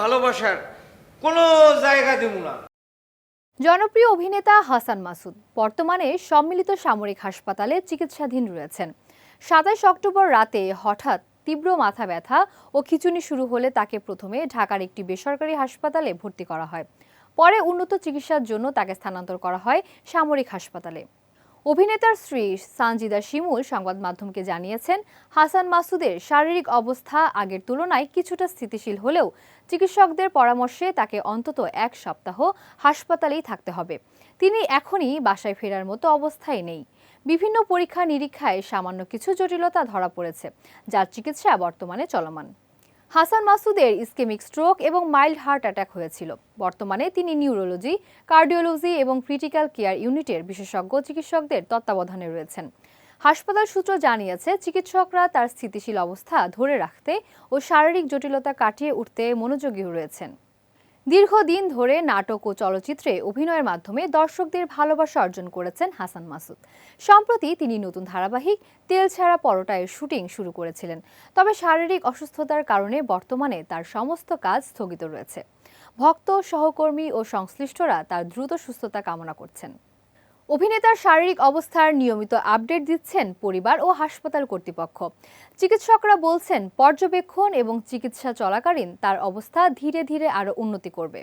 ভালোবাসার কোনো জায়গা দেব না। জনপ্রিয় অভিনেতা হাসান মাসুদ বর্তমানে সম্মিলিত সামরিক হাসপাতালে চিকিৎসাধীন রয়েছেন। সাতাইশ অক্টোবর রাতে হঠাৎ তীব্র মাথা ব্যথা ও খিচুনি শুরু হলে তাকে প্রথমে ঢাকার একটি বেসরকারি হাসপাতালে ভর্তি করা হয়। পরে উন্নত চিকিৎসার জন্য তাকে স্থানান্তর করা হয় সামরিক হাসপাতালে। অভিনেতার স্ত্রী সানজিদা শিমুল সংবাদ মাধ্যমকে জানিয়েছেন, হাসান মাসুদের শারীরিক অবস্থা আগের তুলনায় কিছুটা স্থিতিশীল হলেও চিকিৎসকদের পরামর্শে তাকে অন্তত এক সপ্তাহ হাসপাতালেই থাকতে হবে। তিনি এখনই বাসায় ফেরার মতো অবস্থায় নেই। বিভিন্ন পরীক্ষা নিরীক্ষায় সামান্য কিছু জটিলতা ধরা পড়েছে, যার চিকিৎসা বর্তমানে চলমান। হাসান মাসুদের ইসকেমিক স্ট্রোক এবং মাইল্ড হার্ট অ্যাটাক হয়েছিল। বর্তমানে তিনি নিউরোলজি, কার্ডিওলজি এবং ক্রিটিক্যাল কেয়ার ইউনিটের বিশেষজ্ঞ চিকিৎসকদের তত্ত্বাবধানে রয়েছেন। হাসপাতাল সূত্র জানিয়েছে, চিকিৎসকরা তার স্থিতিশীল অবস্থা ধরে রাখতে ও শারীরিক জটিলতা কাটিয়ে উঠতে মনোযোগী রয়েছেন। দীর্ঘদিন ধরে নাটক ও চলচ্চিত্রে অভিনয়ের মাধ্যমে দর্শকদের ভালোবাসা অর্জন করেছেন হাসান মাসুদ। সম্প্রতি তিনি নতুন ধারাবাহিক তেল ছাড়া পরোটায়ের শুটিং শুরু করেছিলেন। তবে শারীরিক অসুস্থতার কারণে বর্তমানে তার সমস্ত কাজ স্থগিত রয়েছে। ভক্ত, সহকর্মী ও সংশ্লিষ্টরা তার দ্রুত সুস্থতা কামনা করছেন। অভিনেতার শারীরিক অবস্থার নিয়মিত আপডেট দিচ্ছেন পরিবার ও হাসপাতাল কর্তৃপক্ষ। চিকিৎসকরা বলছেন, পর্যবেক্ষণ এবং চিকিৎসা চলাকালীন তার অবস্থা ধীরে ধীরে আরও উন্নতি করবে।